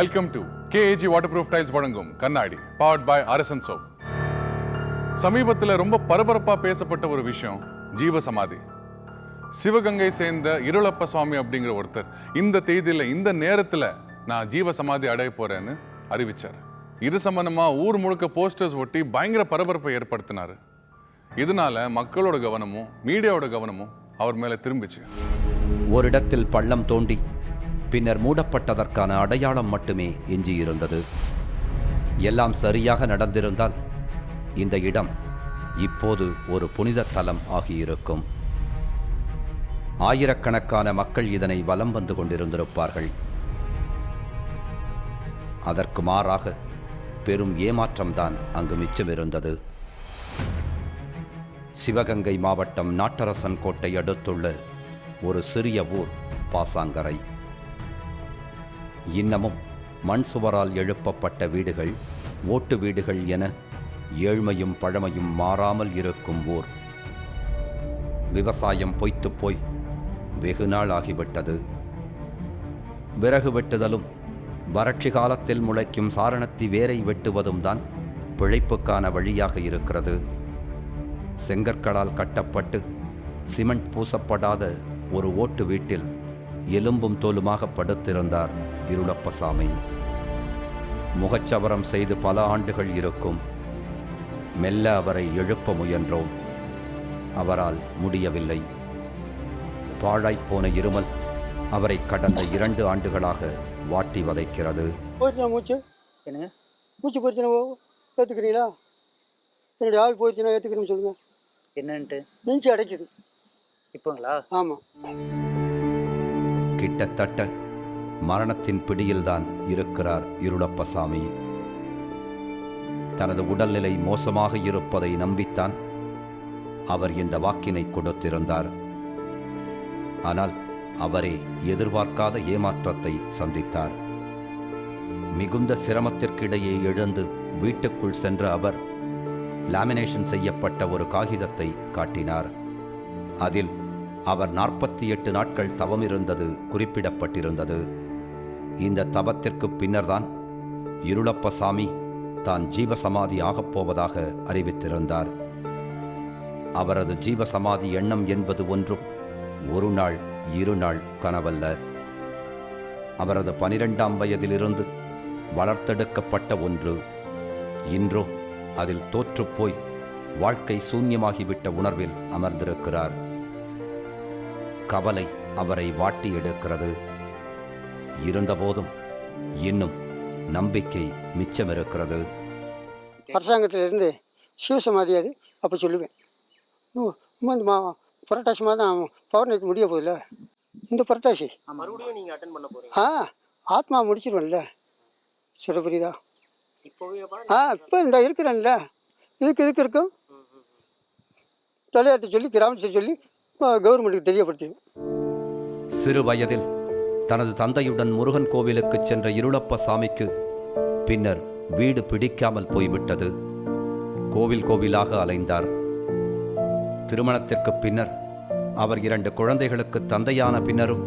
Welcome to KG waterproof tiles வழங்கும் கண்ணாடி powered by அரசன் சோப் சமீபத்தில் ரொம்ப பரபரப்பாக பேசப்பட்ட ஒரு விஷயம் ஜீவ சமாதி சிவகங்கை சேர்ந்த இருளப்ப சுவாமி அப்படிங்கிற ஒருத்தர் இந்த தேதியில் இந்த நேரத்தில் நான் ஜீவ சமாதி அடைய போகிறேன்னு அறிவிச்சார். இது சம்பந்தமாக ஊர் முழுக்க போஸ்டர்ஸ் ஒட்டி பயங்கர பரபரப்பை ஏற்படுத்தினார். இதனால மக்களோட கவனமும் மீடியாவோட கவனமும் அவர் மேலே திரும்பிச்சு. ஒரு இடத்தில் பள்ளம் தோண்டி பின்னர் மூடப்பட்டதற்கான அடையாளம் மட்டுமே எஞ்சியிருந்தது. எல்லாம் சரியாக நடந்திருந்தால் இந்த இடம் இப்போது ஒரு புனித தலம் ஆகியிருக்கும். ஆயிரக்கணக்கான மக்கள் இதனை வலம் வந்து கொண்டிருந்திருப்பார்கள். அதற்கு மாறாக பெரும் ஏமாற்றம்தான் அங்கு மிச்சமிருந்தது. சிவகங்கை மாவட்டம் நாட்டரசன் கோட்டை அடுத்துள்ள ஒரு சிறிய ஊர் பாசாங்கரை. இன்னமும் மண் சுவரால் எழுப்பப்பட்ட வீடுகள் ஓட்டு வீடுகள் என ஏழ்மையும் பழமையும் மாறாமல் இருக்கும் ஊர். விவசாயம் பொய்த்து போய் வெகு நாள் ஆகிவிட்டது. விறகு வெட்டுதலும் வறட்சி காலத்தில் முளைக்கும் சாரணத்தி வேரை வெட்டுவதும் தான் பிழைப்புக்கான வழியாக இருக்கிறது. செங்கற்களால் கட்டப்பட்டு சிமெண்ட் பூசப்படாத ஒரு ஓட்டு வீட்டில் எலும்பும் தோலுமாக படுத்திருந்தார் இருளப்பசாமி. முகச்சவரம் செய்து பல ஆண்டுகள் இருக்கும். மெல்ல அவரை எழுப்ப முயன்றோம். அவரால் முடியவில்லை. பாழாய்ப்போன இருமல் அவரை கடந்த இரண்டு ஆண்டுகளாக வாட்டி வதைக்கிறது. மூச்சு. என்னங்க? மூச்சு போச்சுண்ணா ஏற்றுக்கிறீங்களா என்னுடைய ஆள் போச்சுன்னா ஏற்றுக்கிறேன்னு சொல்லுங்கள் என்னன்ட்டு? நெஞ்சு அடைக்குது. இப்போங்களா? ஆமாம் கிட்டத்தட்ட மரணத்தின் பிடியில்தான் இருக்கிறார் இருளப்பசாமி. தனது உடல்நிலை மோசமாக இருப்பதை நம்பித்தான் அவர் இந்த வாக்கினை கொடுத்திருந்தார். ஆனால் அவரே எதிர்பார்க்காத ஏமாற்றத்தை சந்தித்தார். மிகுந்த சிரமத்திற்கிடையே எழுந்து வீட்டுக்குள் சென்ற அவர் லாமினேஷன் செய்யப்பட்ட ஒரு காகிதத்தை காட்டினார். அதில் அவர் நாற்பத்தி எட்டு நாட்கள் தவமிருந்தது குறிப்பிடப்பட்டிருந்தது. இந்த தவத்திற்கு பின்னர்தான் இருளப்பசாமி தான் ஜீவசமாதி ஆகப் போவதாக அறிவித்திருந்தார். அவரது ஜீவசமாதி எண்ணம் என்பது ஒன்றும் ஒரு நாள் இரு நாள் கனவல்ல. அவரது பனிரெண்டாம் வயதிலிருந்து வளர்த்தெடுக்கப்பட்ட ஒன்று. இன்றோ அதில் தோற்றுப்போய் வாழ்க்கை சூன்யமாகிவிட்ட உணர்வில் அமர்ந்திருக்கிறார். கவலை அவரை வாட்டி எடுக்கிறது. இருந்தபோதும் இன்னும் நம்பிக்கை மிச்சமிருக்கிறது. அரசாங்கத்திலேருந்து சிவசமாதி அது அப்போ சொல்லுவேன். மா புரட்டாசி மாதம் பௌர்ணமிக்கு முடிய போகுதுல்ல? இந்த புரட்டாசி? மறுபடியும் நீங்கள் அட்டன் பண்ண போறீங்க. ஆ ஆத்மா முடிச்சிருவேன்ல. சொல்ல புரியுதா? ஆ இப்போ இந்த இருக்கிறேன்ல. இதுக்கு இதுக்கு இருக்கும். தலையாட்ட சொல்லி கிராமத்தை சொல்லி கவர்மெண்ட்டுக்கு தெரியப்படுத்துவேன் சிறு வயதில் தனது தந்தையுடன் முருகன் கோவிலுக்கு சென்ற இருளப்ப சாமிக்கு பின்னர் வீடு பிடிக்காமல் போய்விட்டது. கோவில் கோவிலாக அலைந்தார். திருமணத்திற்கு பின்னர் அவர் இரண்டு குழந்தைகளுக்கு தந்தையான பின்னரும்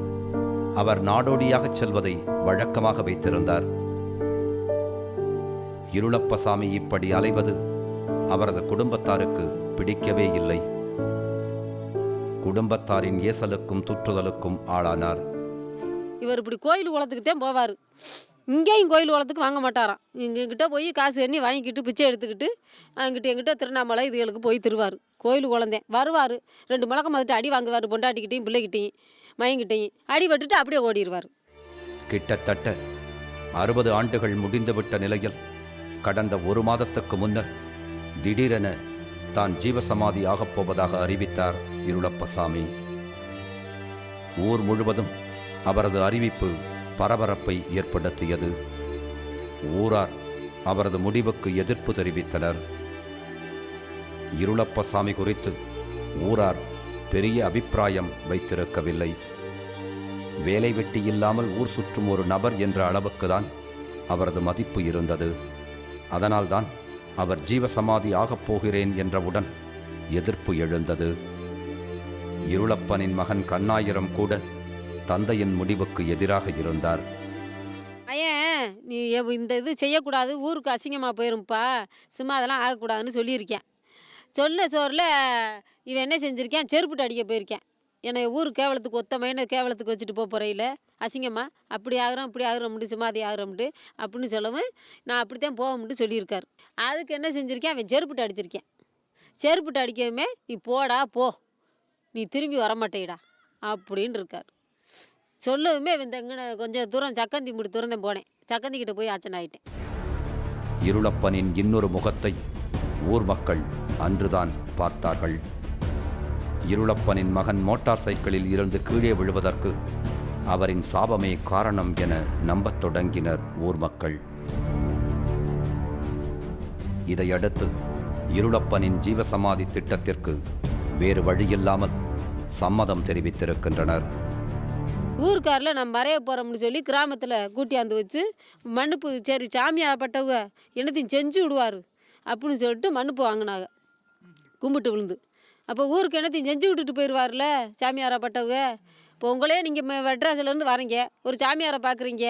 அவர் நாடோடியாகச் செல்வதை வழக்கமாக வைத்திருந்தார். இருளப்பசாமி இப்படி அலைவது அவரது குடும்பத்தாருக்கு பிடிக்கவே இல்லை. குடும்பத்தாரின் ஏசலுக்கும் துற்றுதலுக்கும் ஆளானார். இவர் இப்படி கோயில் குளத்துக்கு தான் போவார். இங்கேயும் கோயில் குளத்துக்கு வாங்க மாட்டாராம். எங்கிட்ட போய் காசு எண்ணி வாங்கிக்கிட்டு பிச்சை எடுத்துக்கிட்டு அங்கிட்ட எங்கிட்ட திருவண்ணாமலை இதுகளுக்கு போய் திருவார். கோயில் குளந்தேன் வருவார். ரெண்டு முழக்கம் மதிட்டு அடி வாங்குவார் பொண்டாட்டிக்கிட்டையும் பிள்ளைகிட்டையும் மயங்கிட்டையும். அடி விட்டுட்டு அப்படியே ஓடிடுவார் கிட்டத்தட்ட அறுபது ஆண்டுகள் முடிந்துவிட்ட நிலையில் கடந்த ஒரு மாதத்துக்கு முன்னர் திடீரென தான் ஜீவசமாதி ஆகப் போவதாக அறிவித்தார். இருளப்பசாமி. ஊர் முழுவதும் அவரது அறிவிப்பு பரபரப்பை ஏற்படுத்தியது. ஊரார் அவரது முடிவுக்கு எதிர்ப்பு தெரிவித்தனர். இருளப்பசாமி குறித்து ஊரார் பெரிய அபிப்பிராயம் வைத்திருக்கவில்லை. வேலை வெட்டி இல்லாமல் ஊர் சுற்றும் ஒரு நபர் என்ற அளவுக்குதான் அவரது மதிப்பு இருந்தது. அதனால்தான் அவர் ஜீவசமாதி ஆகப் போகிறேன் என்றவுடன் எதிர்ப்பு எழுந்தது. இருளப்பனின் மகன் கண்ணாயிரம் கூட தந்தையின் முடிவுக்கு எதிராக இருந்தார். ஐயன் நீ எவ்- இந்த இது செய்யக்கூடாது ஊருக்கு அசிங்கமாக போயிரும்ப்பா சும்மா அதெல்லாம் ஆகக்கூடாதுன்னு சொல்லியிருக்கேன். சொன்ன சோறில் இவன் என்ன செஞ்சுருக்கேன்? செருப்புட்டு அடிக்க போயிருக்கேன். என்னை ஊர் கேவலத்துக்கு ஒத்த மையனை கேவலத்துக்கு வச்சுட்டு போக போறையில் அசிங்கம்மா அப்படி ஆகிறோம் இப்படி ஆகிறோம்ட்டு சும்மாதி ஆகிறோம்ட்டு அப்படின்னு சொல்லவும் நான் அப்படித்தான் போவோம்ட்டு சொல்லியிருக்காரு. அதுக்கு என்ன செஞ்சுருக்கேன்? அவன் செருப்புட்டு அடிச்சிருக்கேன். செருப்புட்டு அடிக்கவுமே நீ போடா போ. நீ திரும்பி வரமாட்டேடா அப்படின்னு இருக்கார் சொல்லவுமே இந்த இங்கே கொஞ்சம் தூரம் சக்கந்தி முடி தூரம் போனேன். போனேன் சக்கந்திக்கிட்ட போய் ஆச்சன் ஆயிட்டேன். இருளப்பனின் இன்னொரு முகத்தை ஊர் மக்கள் அன்றுதான் பார்த்தார்கள். இருளப்பனின் மகன் மோட்டார் சைக்கிளில் இருந்து கீழே விழுவதற்கு அவரின் சாபமே காரணம் என நம்பத் தொடங்கினர் ஊர் மக்கள். இதையடுத்து இருளப்பனின் ஜீவசமாதி திட்டத்திற்கு வேறு வழியில்லாமல் சம்மதம் தெரிவித்திருக்கின்றனர். ஊருக்காரில் நான் மறைய போகிறோம்னு சொல்லி கிராமத்தில் கூட்டியாந்து வச்சு மண்ணுப்பு சரி சாமியாகப்பட்டவங்க என்னத்தையும் செஞ்சு விடுவார் அப்படின்னு சொல்லிட்டு மண்ணுப்பு வாங்கினாங்க. கும்பிட்டு விழுந்து. அப்போ ஊருக்கு என்னத்தையும் செஞ்சு விட்டுட்டு போயிடுவார்ல சாமியாரப்பட்டவங்க இப்போ உங்களே நீங்கள் மெட்ராஸ்லேருந்து வரீங்க. ஒரு சாமியாரை பார்க்குறீங்க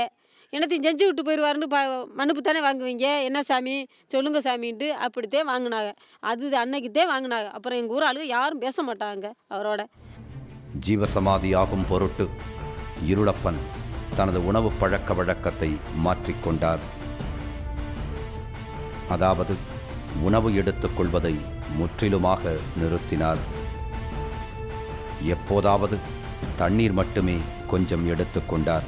என்னத்தையும் செஞ்சு விட்டு போயிடுவாருன்னு பா மண்ணுப்பு தானே வாங்குவீங்க? என்ன சாமி? சொல்லுங்க சாமின்ட்டு அப்படித்தான் வாங்கினாங்க. அது அன்னைக்குத்தே வாங்கினாங்க. அப்புறம் எங்கள் ஊர் ஆளுங்க யாரும் பேச மாட்டாங்க அவரோட. ஜீவசமாதியாகும் பொருட்டு இருளப்பன் தனது உணவு பழக்க வழக்கத்தை மாற்றிக்கொண்டார் அதாவது உணவு எடுத்துக்கொள்வதை முற்றிலுமாக நிறுத்தினார். எப்போதாவது தண்ணீர் மட்டுமே கொஞ்சம் எடுத்துக்கொண்டார்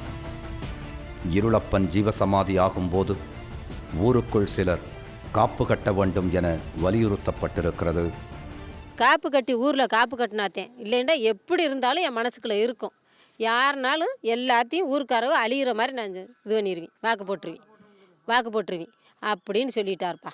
இருளப்பன் ஜீவசமாதி ஆகும்போது ஊருக்குள் சிலர் காப்பு கட்ட வேண்டும் என வலியுறுத்தப்பட்டிருக்கிறது. காப்பு கட்டி ஊரில் காப்பு கட்டினாத்தேன். இல்லைண்டா எப்படி இருந்தாலும் என் மனசுக்குள்ளே இருக்கும். யாருனாலும் எல்லாத்தையும் ஊருக்காரவங்க அழியிற மாதிரி நான் இது பண்ணிடுவேன் வாக்கு போட்டுருவேன். வாக்கு போட்டுருவேன். அப்படின்னு சொல்லிட்டாருப்பா.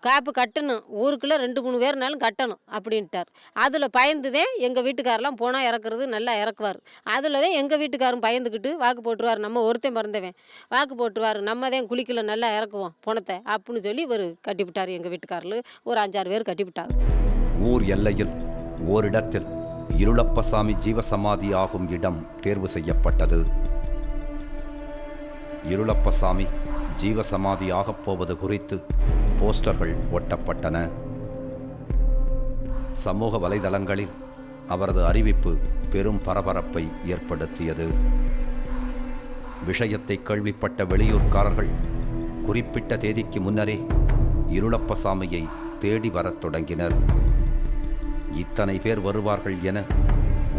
காப்பு கட்டணும். ஊருக்குள்ளே ரெண்டு மூணு பேர்னாலும் கட்டணும் அப்படின்ட்டார். அதில் பயந்துதான் எங்கள் வீட்டுக்காரெல்லாம் போனால் இறக்குறது நல்லா இறக்குவார். அதில் தான் எங்கள் வீட்டுக்காரரும் பயந்துக்கிட்டு வாக்கு போட்டுருவார். நம்ம ஒருத்தன் பிறந்தவன். வாக்கு போட்டுருவார். நம்ம தான் குளிக்கல நல்லா இறக்குவோம். பணத்தை அப்படின்னு சொல்லி இவர் கட்டிவிட்டார் எங்கள் வீட்டுக்காரரு. ஒரு அஞ்சாறு பேர் கட்டிவிட்டார் ஊர் எல்லையில் ஓரிடத்தில் இருளப்பசாமி ஜீவசமாதி ஆகும் இடம் தேர்வு செய்யப்பட்டது. இருளப்பசாமி ஜீவசமாதி ஆகப் போவது குறித்து போஸ்டர்கள் ஒட்டப்பட்டன. சமூக வலைதளங்களில் அவரது அறிவிப்பு பெரும் பரபரப்பை ஏற்படுத்தியது. விஷயத்தை கேள்விப்பட்ட வெளியூர்காரர்கள் குறிப்பிட்ட தேதிக்கு முன்னரே இருளப்பசாமியை தேடி வரத் தொடங்கினர். இத்தனை பேர் வருவார்கள் என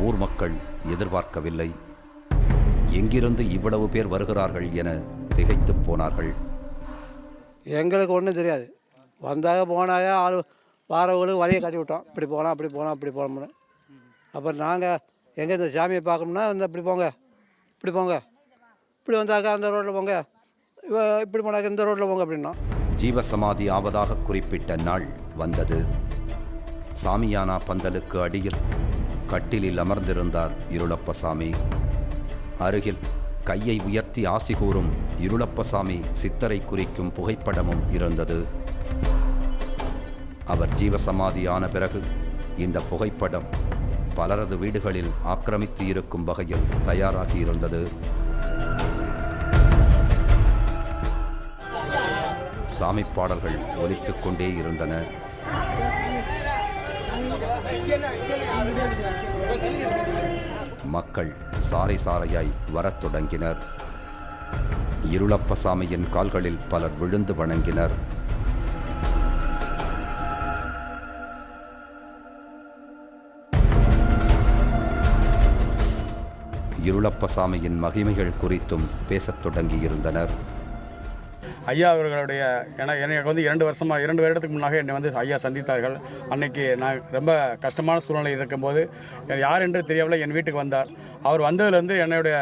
ஊர் மக்கள் எதிர்பார்க்கவில்லை. எங்கிருந்து இவ்வளவு பேர் வருகிறார்கள் என திகைத்துப் போனார்கள். எங்களுக்கு ஒன்றும் தெரியாது. வந்தாக போனாக ஆள் வாரவங்களுக்கு வழியை கட்டி விட்டோம் இப்படி போகலாம் அப்படி போகலாம் அப்படி போகலாம்னு. அப்புறம் நாங்கள் எங்கே இந்த சாமியை பார்க்கணும்னா வந்து இப்படி போங்க இப்படி போங்க. இப்படி வந்தாக்கா அந்த ரோட்டில் போங்க இப்படி போனாக்க இந்த ரோட்டில் போங்க அப்படின்னோம். ஜீவசமாதி ஆவதாக குறிப்பிட்ட நாள் வந்தது. சாமியானா பந்தலுக்கு அடியில் கட்டிலில் அமர்ந்திருந்தார் இருளப்பசாமி. அருகில் கையை உயர்த்தி ஆசி கூறும் இருளப்பசாமி சித்தரை குறிக்கும் புகைப்படமும் இருந்தது. அவர் ஜீவசமாதி ஆன பிறகு இந்த புகைப்படம் பலரது வீடுகளில் ஆக்கிரமித்து இருக்கும் வகையில் தயாராகி இருந்தது. சாமி பாடல்கள் ஒலித்துக் கொண்டே இருந்தன. மக்கள் சாறை சாறையாய் வரத் தொடங்கினர். இருளப்பசாமியின் கால்களில் பலர் விழுந்து வணங்கினர். இருளப்பசாமியின் மகிமைகள் குறித்தும் பேசத் தொடங்கியிருந்தனர். ஐயா அவர்களுடைய என எனக்கு வந்து இரண்டு வருஷமாக இரண்டு வருடத்துக்கு முன்னாக என்னை வந்து ஐயா சந்தித்தார்கள். அன்னைக்கு நான் ரொம்ப கஷ்டமான சூழ்நிலை இருக்கும்போது யார் என்று தெரியவில்லை என் வீட்டுக்கு வந்தார். அவர் வந்ததுலேருந்து என்னுடைய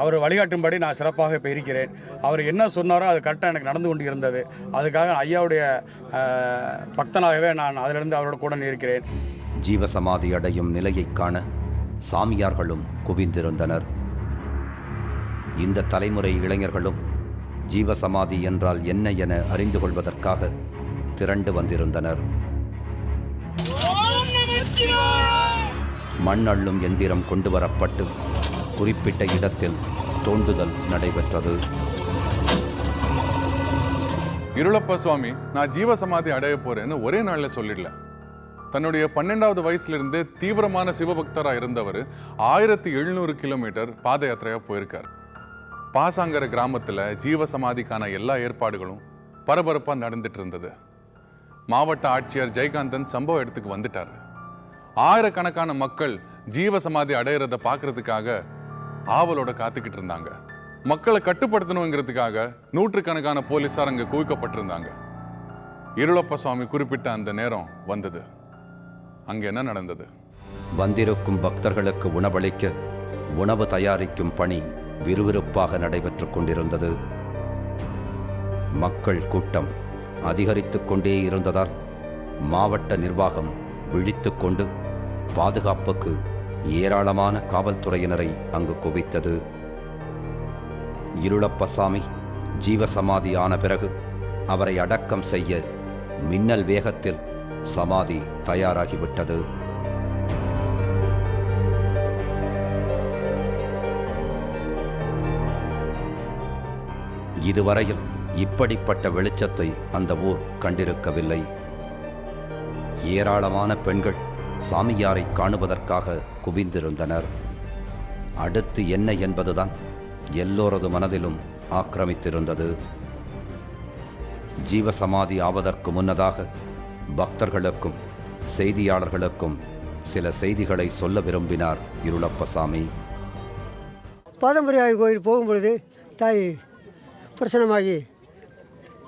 அவர் வழிகாட்டும்படி நான் சிறப்பாக இப்போ இருக்கிறேன். அவர் என்ன சொன்னாரோ அது கரெக்டாக எனக்கு நடந்து கொண்டு இருந்தது அதுக்காக ஐயாவுடைய பக்தனாகவே நான் அதிலிருந்து அவரோட கூட இருக்கிறேன் ஜீவசமாதி அடையும் நிலையை காண சாமியார்களும் குவிந்திருந்தனர். இந்த தலைமுறை இளைஞர்களும் ஜீவசமாதி என்றால் என்ன என அறிந்து கொள்வதற்காக திரண்டு வந்திருந்தனர். மண் அள்ளும் எந்திரம் கொண்டு வரப்பட்டு குறிப்பிட்ட இடத்தில் தோண்டுதல் நடைபெற்றது. இருளப்ப சுவாமி நான் ஜீவசமாதி அடைய போறேன்னு ஒரே நாள்ல சொல்லிடல. தன்னுடைய பன்னெண்டாவது வயசுல இருந்தே தீவிரமான சிவபக்தரா இருந்தவர் ஆயிரத்தி எழுநூறு கிலோமீட்டர் பாத யாத்திரையா போயிருக்கார். பாசாங்கிற கிராமத்தில் ஜீவசமாதிக்கான எல்லா ஏற்பாடுகளும் பரபரப்பாக நடந்துட்டு இருந்தது மாவட்ட ஆட்சியர் ஜெயகாந்தன் சம்பவ இடத்துக்கு வந்துட்டார். ஆயிரக்கணக்கான மக்கள் ஜீவசமாதி அடையிறத பார்க்கறதுக்காக ஆவலோட காத்துக்கிட்டு இருந்தாங்க மக்களை கட்டுப்படுத்தணுங்கிறதுக்காக நூற்றுக்கணக்கான போலீசார் அங்கே குவிக்கப்பட்டிருந்தாங்க. இருளப்ப சுவாமி குறிப்பிட்ட அந்த நேரம் வந்தது. அங்கே என்ன நடந்தது? வந்திருக்கும் பக்தர்களுக்கு உணவளிக்க உணவு தயாரிக்கும் பணி விறுவிறுப்பாக நடைபெற்றுக் கொண்டிருந்தது. மக்கள் கூட்டம் அதிகரித்துக் கொண்டே இருந்ததால் மாவட்ட நிர்வாகம் விழித்துக் கொண்டு பாதுகாப்புக்கு ஏராளமான காவல்துறையினரை அங்கு குவித்தது. இருளப்பசாமி ஜீவசமாதி ஆன பிறகு அவரை அடக்கம் செய்ய மின்னல் வேகத்தில் சமாதி தயாராகிவிட்டது. இதுவரையில் இப்படிப்பட்ட வெளிச்சத்தை அந்த ஊர் கண்டிருக்கவில்லை. ஏராளமான பெண்கள் சாமியாரை காணுவதற்காக குவிந்திருந்தனர். அடுத்து என்ன என்பதுதான் எல்லோரது மனதிலும் ஆக்கிரமித்திருந்தது. ஜீவசமாதி ஆவதற்கு முன்னதாக பக்தர்களுக்கும் செய்தியாளர்களுக்கும் சில செய்திகளை சொல்ல விரும்பினார் இருளப்பசாமி. பாதம்பரியாய கோயில் போகும்பொழுது தாய் பிரசனமாகி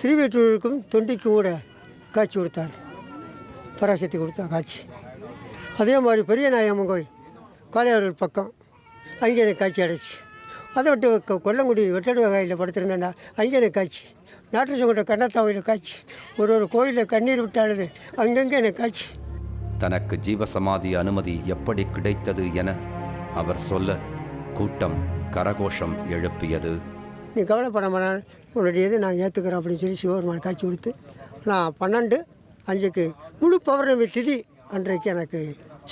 திருவேற்றூருக்கும் தொண்டிக்கும் கூட காட்சி கொடுத்தார். பராசக்தி கொடுத்தா காட்சி. அதே மாதிரி பெரிய நாயம்மன் கோயில் காளையாரூர் பக்கம் அங்கே எனக்கு காட்சி அடைச்சி. அதை விட்டு கொ- கொல்லங்குடி வெட்டடு வகையில் படுத்திருந்தேன்னா அங்கே எனக்கு காட்சி. நாட்டு சங்கோட்டை கண்ணத்தாவையில் காட்சி. ஒரு ஒரு கோயிலில் கண்ணீர் விட்டாடுது அங்கங்கே எனக்கு காட்சி. தனக்கு ஜீவசமாதி அனுமதி எப்படி கிடைத்தது என அவர் சொல்ல கூட்டம் கரகோஷம் எழுப்பியது. நீ கவலைப்பட மாட்டான். உன்னுடைய இது நான் ஏற்றுக்கிறேன் அப்படின்னு சொல்லி சிவபெருமான் காட்சி கொடுத்து நான் பன்னெண்டு அஞ்சுக்கு முழு பௌர்ணமி திதி அன்றைக்கு எனக்கு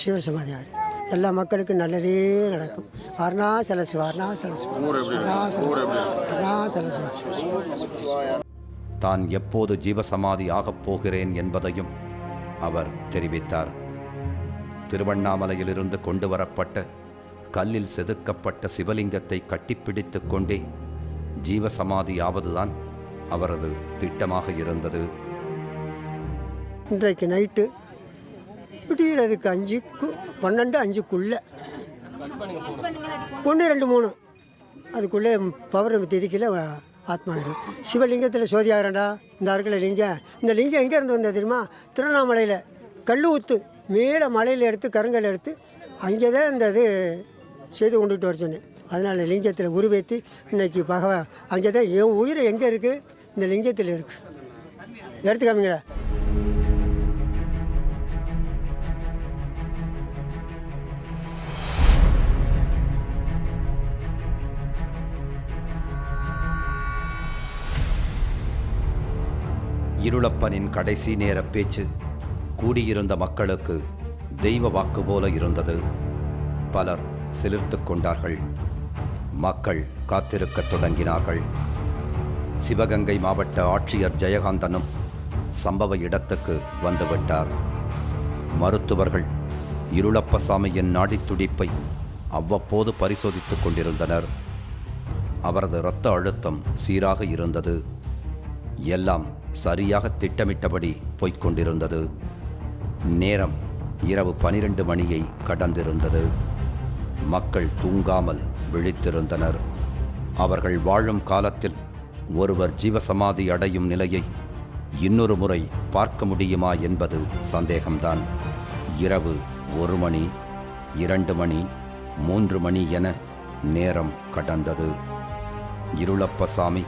சிவசமாதி ஆகுது எல்லா மக்களுக்கும் நல்லதே நடக்கும். அருணா சலசிவா அருணா சலசிவா அருணா சலசிவா அருணா சலசிவா தான் எப்போது ஜீவசமாதி ஆகப் போகிறேன் என்பதையும் அவர் தெரிவித்தார். திருவண்ணாமலையிலிருந்து கொண்டு வரப்பட்ட கல்லில் செதுக்கப்பட்ட சிவலிங்கத்தை கட்டிப்பிடித்துக் கொண்டே ஜீவசமாதியாவதுதான் அவரது திட்டமாக இருந்தது. இன்றைக்கு நைட்டு விடியறதுக்கு அஞ்சுக்கு பன்னெண்டு அஞ்சுக்குள்ளே ஒன்று ரெண்டு மூணு அதுக்குள்ளே பௌர்ணமி திதிக்கில் ஆத்மா சிவலிங்கத்தில் சோதியாகிறண்டா இந்த அருகில் லிங்கம். இந்த லிங்கம் எங்கேருந்து வந்தது தெரியுமா? திருவண்ணாமலையில் கல் ஊத்து மேலே மலையில் எடுத்து கருங்கல் எடுத்து அங்கே தான் இந்த இது செய்து கொண்டுகிட்டு வர சொன்னேன். அதனால் லிங்கத்தில் உருவேற்றி இன்னைக்கு பகவ அங்கே தான் என் உயிர் எங்கே இருக்குது இந்த லிங்கத்தில் இருக்குது எடுத்துக்காமிங்களா இருளப்பனின் கடைசி நேர பேச்சு கூடியிருந்த மக்களுக்கு தெய்வ வாக்கு போல இருந்தது. பலர் சிலிர்த்துக் கொண்டார்கள். மக்கள் காத்திருக்கத் தொடங்கினார்கள். சிவகங்கை மாவட்ட ஆட்சியர் ஜெயகாந்தனும் சம்பவ இடத்துக்கு வந்துவிட்டார். மருத்துவர்கள் இருளப்பசாமியின் நாடித் துடிப்பை அவ்வப்போது பரிசோதித்துக் கொண்டிருந்தனர். அவரது இரத்த அழுத்தம் சீராக இருந்தது. எல்லாம் சரியாக திட்டமிட்டபடி போய்க்கொண்டிருந்தது நேரம் இரவு பனிரெண்டு மணியை கடந்திருந்தது. மக்கள் தூங்காமல் விழித்திருந்தனர். அவர்கள் வாழும் காலத்தில் ஒருவர் ஜீவசமாதி அடையும் நிலையை இன்னொரு முறை பார்க்க முடியுமா என்பது சந்தேகம்தான். இரவு ஒரு மணி இரண்டு மணி மூன்று மணி என நேரம் கடந்தது. இருளப்பசாமி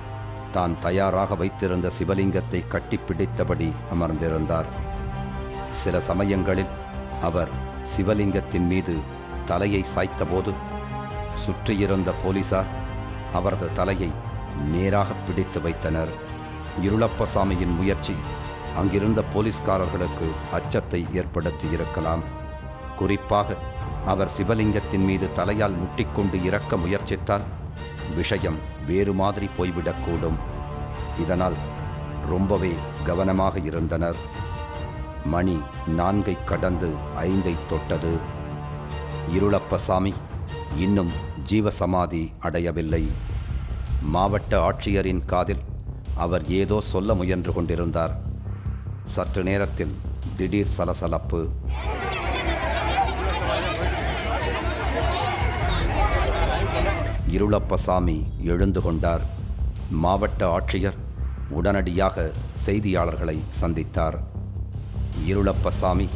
தான் தயாராக வைத்திருந்த சிவலிங்கத்தை கட்டிப்பிடித்தபடி அமர்ந்திருந்தார். சில சமயங்களில் அவர் சிவலிங்கத்தின் மீது தலையை சாய்த்தபோது சுற்றியிருந்த போலீசார் அவரது தலையை நேராக பிடித்து வைத்தனர். இருளப்பசாமியின் முயற்சி அங்கிருந்த போலீஸ்காரர்களுக்கு அச்சத்தை ஏற்படுத்தியிருக்கலாம். குறிப்பாக அவர் சிவலிங்கத்தின் மீது தலையால் முட்டிக்கொண்டு இறக்க முயற்சித்தால் விஷயம் வேறு மாதிரி போய்விடக்கூடும். இதனால் ரொம்பவே கவனமாக இருந்தனர். மணி நான்கை கடந்து ஐந்தை தொட்டது. இருளப்பசாமி இன்னும் ஜீவசமாதி அடையவில்லை. மாவட்ட ஆட்சியரின் காதில் அவர் ஏதோ சொல்ல முயன்று கொண்டிருந்தார். சற்று நேரத்தில் திடீர் சலசலப்பு. இருளப்பசாமி எழுந்து கொண்டார். மாவட்ட ஆட்சியர் உடனடியாக செய்தியாளர்களை சந்தித்தார். இருளப்பசாமி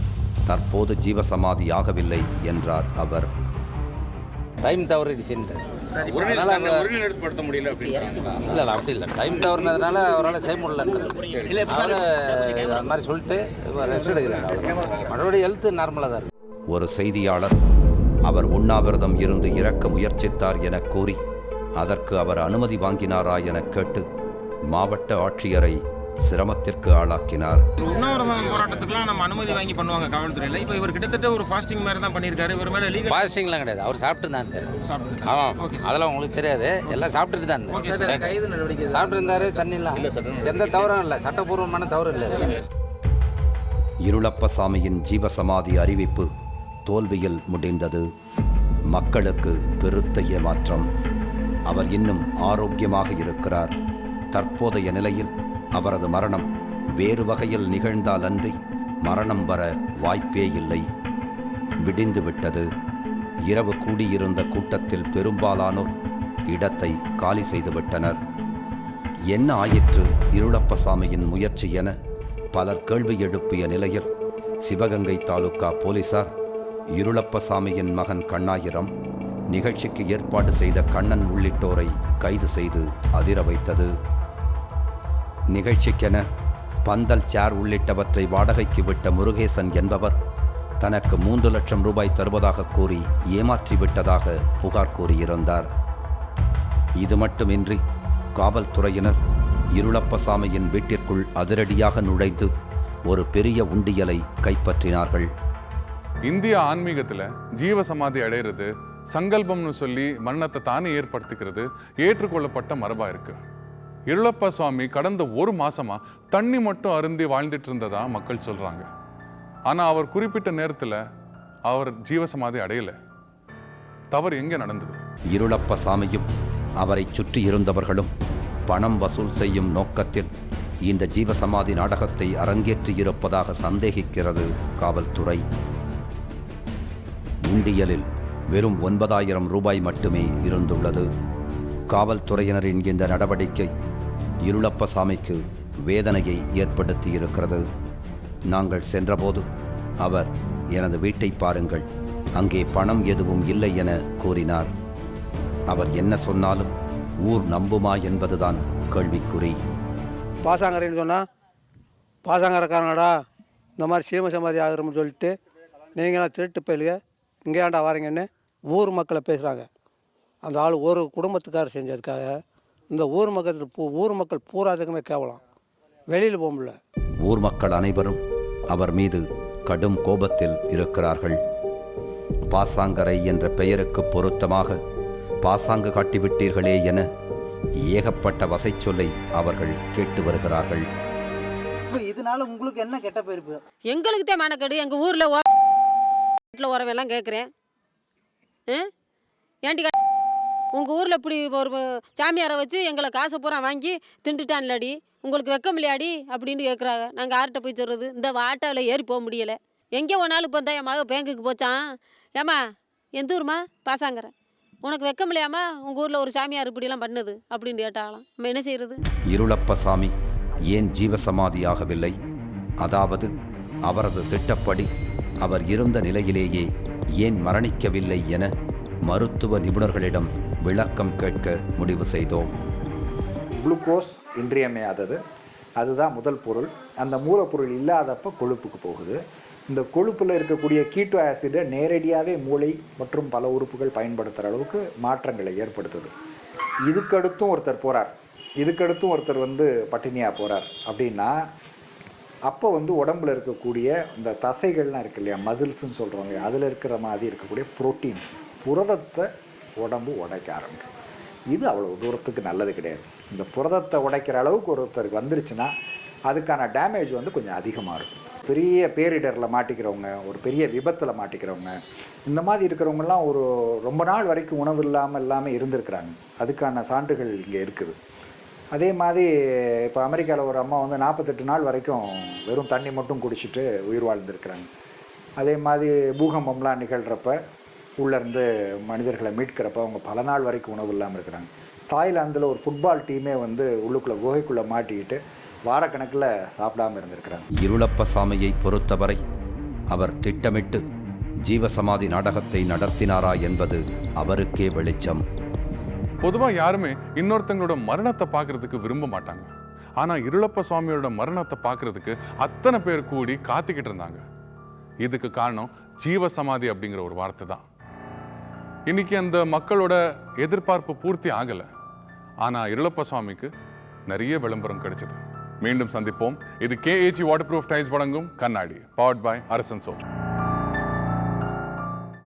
தற்போது ஜீவசமாதி ஆகவில்லை என்றார் அவர். டைம் தவறிடுச்சுன்ட்டு. ஒருநிலைப்படுத்த முடியல இல்லை இல்லை அப்படி இல்லை. டைம் தவறுனதுனால அவரால் செய்ய முடியலன்றது அவர் அந்த மாதிரி சொல்லிட்டு ரெஸ்ட் எடுக்கிறார். அவர் மறுபடியும் ஹெல்த்து நார்மலாக தான் இருக்கு. ஒரு செய்தியாளர் அவர் உண்ணாவிரதம் இருந்து இறக்க முயற்சித்தார் என கூறி அதற்கு அவர் அனுமதி வாங்கினாரா என கேட்டு மாவட்ட ஆட்சியரை சிரமத்திற்கு ஆளாக்கினார். உண்ணாவிரதம் போராட்டத்துக்குலாம் நம்ம அனுமதி வாங்கி பண்ணுவாங்க காவல்துறையில். இப்போ இவர் கிட்டத்தட்ட ஒரு ஃபாஸ்டிங் மாதிரி தான் பண்ணியிருக்காரு. இவர் மேலே லீகல் ஃபாஸ்டிங்லாம் கிடையாது. அவர் சாப்பிட்டு தான் இருந்தார். ஆமாம். அதெல்லாம் உங்களுக்கு தெரியாது. எல்லாம் சாப்பிட்டுட்டு தான் இருந்தார். கைது நடவடிக்கை சாப்பிட்டு இருந்தாரு தண்ணிலாம். எந்த தவறும் இல்லை. சட்டப்பூர்வமான தவறு இல்லை. இருளப்பசாமியின் ஜீவசமாதி அறிவிப்பு தோல்வியில் முடிந்தது. மக்களுக்கு பெருத்த ஏமாற்றம் அவர் இன்னும் ஆரோக்கியமாக இருக்கிறார். தற்போதைய நிலையில் அவரது மரணம் வேறு வகையில் நிகழ்ந்தாலன்றி மரணம் வர வாய்ப்பே இல்லை. விடிந்துவிட்டது இரவு கூடியிருந்த கூட்டத்தில் பெரும்பாலானோர் இடத்தை காலி செய்துவிட்டனர் என்ன ஆயிற்று இருளப்பசாமியின் முயற்சி என பலர் கேள்வி எழுப்பிய நிலையில் சிவகங்கை தாலுகா போலீசார் இருளப்பசாமியின் மகன் கண்ணாயிரம் நிகழ்ச்சிக்கு ஏற்பாடு செய்த கண்ணன் உள்ளிட்டோரை கைது செய்து அதிர வைத்தது. நிகழ்ச்சிக்கென பந்தல் சேர் உள்ளிட்டவற்றை வாடகைக்கு விட்ட முருகேசன் என்பவர் தனக்கு மூன்று லட்சம் ரூபாய் தருவதாக கூறி ஏமாற்றிவிட்டதாக புகார் கூறியிருந்தார். இது மட்டுமின்றி காவல்துறையினர் இருளப்பசாமியின் வீட்டிற்குள் அதிரடியாக நுழைந்து ஒரு பெரிய உண்டியலை கைப்பற்றினார்கள். இந்திய ஆன்மீகத்தில் ஜீவசமாதி அடையிறது சங்கல்பம்னு சொல்லி மன்னத்தை தானே ஏற்படுத்திக்கிறது ஏற்றுக்கொள்ளப்பட்ட மரபாக இருக்குது இருளப்ப சுவாமி கடந்த ஒரு மாசமா தண்ணி மட்டும் அருந்தி வாழ்ந்துட்டு இருந்ததா மக்கள் சொல்றாங்க. ஆனா அவர் குறிப்பிட்ட நேரத்துல அவர் ஜீவசமாதி அடையல. தவறு எங்க நடந்தது? இருளப்பசாமியும் அவரை சுற்றி இருந்தவர்களும் பணம் வசூல் செய்யும் நோக்கத்தில் இந்த ஜீவசமாதி நாடகத்தை அரங்கேற்றியிருப்பதாக சந்தேகிக்கிறது காவல்துறை. உண்டியலில் வெறும் ஒன்பதாயிரம் ரூபாய் மட்டுமே இருந்துள்ளது. காவல்துறையினரின் இந்த நடவடிக்கை இருளப்பசாமிக்கு வேதனையை ஏற்படுத்தியிருக்கிறது. நாங்கள் சென்றபோது அவர் எனது வீட்டை பாருங்கள் அங்கே பணம் எதுவும் இல்லை என கூறினார். அவர் என்ன சொன்னாலும் ஊர் நம்புமா என்பதுதான் கேள்விக்குறி. பாசாங்கரைன்னு சொன்னால் பாசாங்கரக்காரங்கடா இந்த மாதிரி சீம சமாதி ஆகிறோம்னு சொல்லிட்டு நீங்களாம் திருட்டு போயிலுங்க இங்கே ஏன்டா வரீங்கன்னு ஊர் மக்களை பேசுகிறாங்க அந்த ஆள் ஒரு குடும்பத்துக்காரர் செஞ்சதுக்காக இந்த ஊர் மக்கள் ஊர் மக்கள் பூராதுக்குமே கேவலம். வெளியில் போக முடியல. ஊர் மக்கள் அனைவரும் அவர் மீது கடும் கோபத்தில் இருக்கிறார்கள். பாசாங்கரை என்ற பெயருக்கு பொருத்தமாக பாசாங்கு காட்டிவிட்டீர்களே என ஏகப்பட்ட வசைச்சொல்லை அவர்கள் கேட்டு வருகிறார்கள். இதனால உங்களுக்கு என்ன கெட்ட போயிருப்பு? எங்களுக்கு தான் மெனக்கெடு. எங்கள் ஊரில் வீட்டில் உறவெல்லாம் கேட்குறேன் ஏன்டி உங்கள் ஊரில் இப்படி ஒரு சாமியாரை வச்சு எங்களை காசை பூரா வாங்கி திண்டுட்டான்லடி உங்களுக்கு வெக்கம் இல்லையாடி? அப்படின்னு கேட்குறாங்க நாங்கள் யார்கிட்ட போய் சொல்கிறது இந்த ஆட்டோவில் ஏறி போக முடியலை. எங்கே ஒன்றாலும் இப்போ தான் என் மக பேங்குக்கு போச்சான் ஏம்மா எந்த ஊர்மா பாசாங்கிறேன் உனக்கு வெக்கம் இல்லையாமா உங்கள் ஊரில் ஒரு சாமியார் இப்படிலாம் பண்ணுது அப்படின்னு கேட்டாலாம் நம்ம என்ன செய்கிறது இருளப்ப சாமி ஏன் ஜீவசமாதியாகவில்லை? அதாவது அவரது திட்டப்படி அவர் இருந்த நிலையிலேயே ஏன் மரணிக்கவில்லை என மருத்துவ நிபுணர்களிடம் விளக்கம் கேட்க முடிவு செய்தோம். குளுக்கோஸ் இன்றியமையாதது. அதுதான் முதல் பொருள். அந்த மூலப்பொருள் இல்லாதப்ப கொழுப்புக்கு போகுது. இந்த கொழுப்பில் இருக்கக்கூடிய கீட்டோ ஆசிடை நேரடியாகவே மூளை மற்றும் பல உறுப்புகள் பயன்படுத்துகிற அளவுக்கு மாற்றங்களை ஏற்படுத்துது. இதுக்கடுத்தும் ஒருத்தர் போகிறார் இதுக்கடுத்தும் ஒருத்தர் வந்து பட்டினியாக போகிறார் அப்படின்னா அப்போ வந்து உடம்புல இருக்கக்கூடிய இந்த தசைகள்லாம் இருக்கு இல்லையா? மசில்ஸ்ன்னு சொல்கிறோம் இல்லையா? அதில் இருக்கிற மாதிரி இருக்கக்கூடிய புரோட்டீன்ஸ் புரதத்தை உடம்பு உடைக்க ஆரம்பிக்கும். இது அவ்வளோ தூரத்துக்கு நல்லது கிடையாது. இந்த புரதத்தை உடைக்கிற அளவுக்கு ஒருத்தருக்கு வந்துருச்சுன்னா அதுக்கான டேமேஜ் வந்து கொஞ்சம் அதிகமாக இருக்கும். பெரிய பேரிடரில் மாட்டிக்கிறவங்க ஒரு பெரிய விபத்தில் மாட்டிக்கிறவங்க இந்த மாதிரி இருக்கிறவங்கலாம் ஒரு ரொம்ப நாள் வரைக்கும் உணவு இல்லாமல் இல்லாமல் இருந்திருக்கிறாங்க. அதுக்கான சான்றுகள் இங்கே இருக்குது. அதே மாதிரி இப்போ அமெரிக்காவில் ஒரு அம்மா வந்து நாற்பத்தெட்டு நாள் வரைக்கும் வெறும் தண்ணி மட்டும் குடிச்சிட்டு உயிர் வாழ்ந்துருக்கிறாங்க. அதே மாதிரி பூகம்பம்லாம் நிகழ்கிறப்ப உள்ளேருந்து மனிதர்களை மீட்கிறப்ப அவங்க பல நாள் வரைக்கும் உணவு இல்லாமல் இருக்கிறாங்க. தாய்லாந்தில் ஒரு ஃபுட்பால் டீமே வந்து உள்ளுக்குள்ளே குகைக்குள்ளே மாட்டிக்கிட்டு வாரக்கணக்கில் சாப்பிடாம இருந்திருக்கிறாங்க. இருளப்ப சாமியை பொறுத்தவரை அவர் திட்டமிட்டு ஜீவசமாதி நாடகத்தை நடத்தினாரா என்பது அவருக்கே வெளிச்சம். பொதுவாக யாருமே இன்னொருத்தங்களோட மரணத்தை பார்க்கறதுக்கு விரும்ப மாட்டாங்க. ஆனால் இருளப்ப சுவாமியோட மரணத்தை பார்க்கறதுக்கு அத்தனை பேர் கூடி காத்துக்கிட்டு இருந்தாங்க. இதுக்கு காரணம் ஜீவ சமாதி அப்படிங்கிற ஒரு வார்த்தை தான். இன்னைக்கு அந்த மக்களோட எதிர்பார்ப்பு பூர்த்தி ஆகலை. ஆனால் இருளப்ப சுவாமிக்கு நிறைய விளம்பரம் கிடைச்சது. மீண்டும் சந்திப்போம். இது கேஏஜி வாட்டர் ப்ரூஃப் டைல்ஸ் வழங்கும் கண்ணாடி. பவர்ட் பை அரசன் சோப்